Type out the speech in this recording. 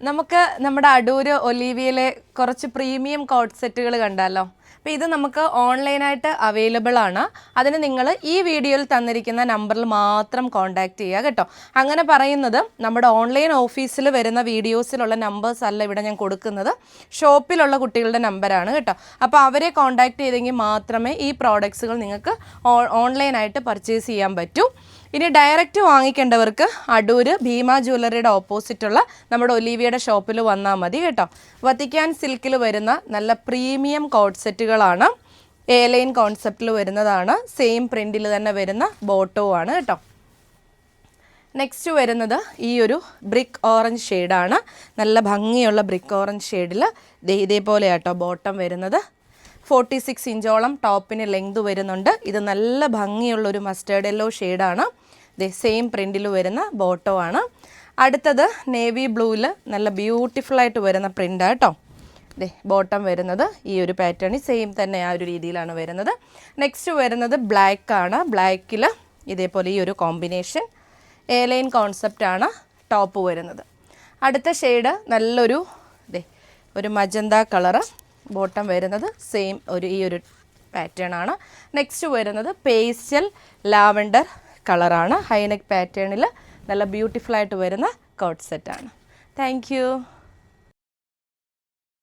നമുക്ക് നമ്മുടെ അടൂര് ഒലീവിയയിലെ കുറച്ച് പ്രീമിയം കോട്ട് സെറ്റുകൾ കണ്ടല്ലോ അപ്പോൾ ഇത് നമുക്ക് ഓൺലൈനായിട്ട് അവൈലബിൾ ആണ്. അതിന് നിങ്ങൾ ഈ വീഡിയോയിൽ തന്നിരിക്കുന്ന നമ്പറിൽ മാത്രം കോൺടാക്റ്റ് ചെയ്യുക കേട്ടോ. അങ്ങനെ പറയുന്നത് നമ്മുടെ ഓൺലൈൻ ഓഫീസിൽ വരുന്ന വീഡിയോസിലുള്ള നമ്പേഴ്സ് അല്ല ഇവിടെ ഞാൻ കൊടുക്കുന്നത്. ഷോപ്പിലുള്ള കുട്ടികളുടെ നമ്പറാണ് കേട്ടോ. അപ്പോൾ അവരെ കോൺടാക്റ്റ് ചെയ്തെങ്കിൽ മാത്രമേ ഈ പ്രോഡക്ട്സുകൾ നിങ്ങൾക്ക് ഓൺലൈനായിട്ട് പർച്ചേസ് ചെയ്യാൻ പറ്റൂ. ഇനി ഡയറക്റ്റ് വാങ്ങിക്കേണ്ടവർക്ക് അടൂർ ഭീമ ജ്വല്ലറിയുടെ ഓപ്പോസിറ്റുള്ള നമ്മുടെ ഒലീവിയുടെ ഷോപ്പിൽ വന്നാൽ മതി കേട്ടോ. വത്തിക്കാൻ സിൽക്കിൽ വരുന്ന നല്ല പ്രീമിയം കോട്ട് സെറ്റുകളാണ്. ലൈൻ കോൺസെപ്റ്റിൽ വരുന്നതാണ്. സെയിം പ്രിന്റിൽ തന്നെ വരുന്ന ബോട്ടോ ആണ് കേട്ടോ. നെക്സ്റ്റ് വരുന്നത് ഈ ഒരു ബ്രിക്ക് ഓറഞ്ച് ഷെയ്ഡാണ്. നല്ല ഭംഗിയുള്ള ബ്രിക്ക് ഓറഞ്ച് ഷെയ്ഡിൽ ഇതേപോലെ ആട്ടോ ബോട്ടം വരുന്നത്. ഫോർട്ടി സിക്സ് ഇഞ്ചോളം ടോപ്പിന് ലെങ്ത് വരുന്നുണ്ട്. ഇത് നല്ല ഭംഗിയുള്ള ഒരു മസ്റ്റേർഡ് യെല്ലോ ഷെയ്ഡാണ്. ഇത് സെയിം പ്രിന്റിൽ വരുന്ന ബോട്ടോ ആണ്. അടുത്തത് നേവി ബ്ലൂവിൽ നല്ല ബ്യൂട്ടിഫുള്ളായിട്ട് വരുന്ന പ്രിന്റാണ് കേട്ടോ. ബോട്ടം വരുന്നത് ഈ ഒരു പാറ്റേണിൽ സെയിം തന്നെ ആ ഒരു രീതിയിലാണ് വരുന്നത്. നെക്സ്റ്റ് വരുന്നത് ബ്ലാക്ക് ആണ്. ബ്ലാക്കിൽ ഇതേപോലെ ഈ ഒരു കോമ്പിനേഷൻ എ ലൈൻ കോൺസെപ്റ്റാണ് ടോപ്പ് വരുന്നത്. അടുത്ത ഷെയ്ഡ് നല്ലൊരു ദേ ഒരു മജന്ത കളറ് ബോട്ടം വരുന്നത് സെയിം ഒരു ഈ ഒരു പാറ്റേൺ ആണ്. നെക്സ്റ്റ് വരുന്നത് പേസ്റ്റൽ ലാവൻഡർ കളറാണ് ഹൈനെക്ക് പാറ്റേണിൽ നല്ല ബ്യൂട്ടിഫുൾ ആയിട്ട് വരുന്ന കോട്ട് സെറ്റാണ് താങ്ക്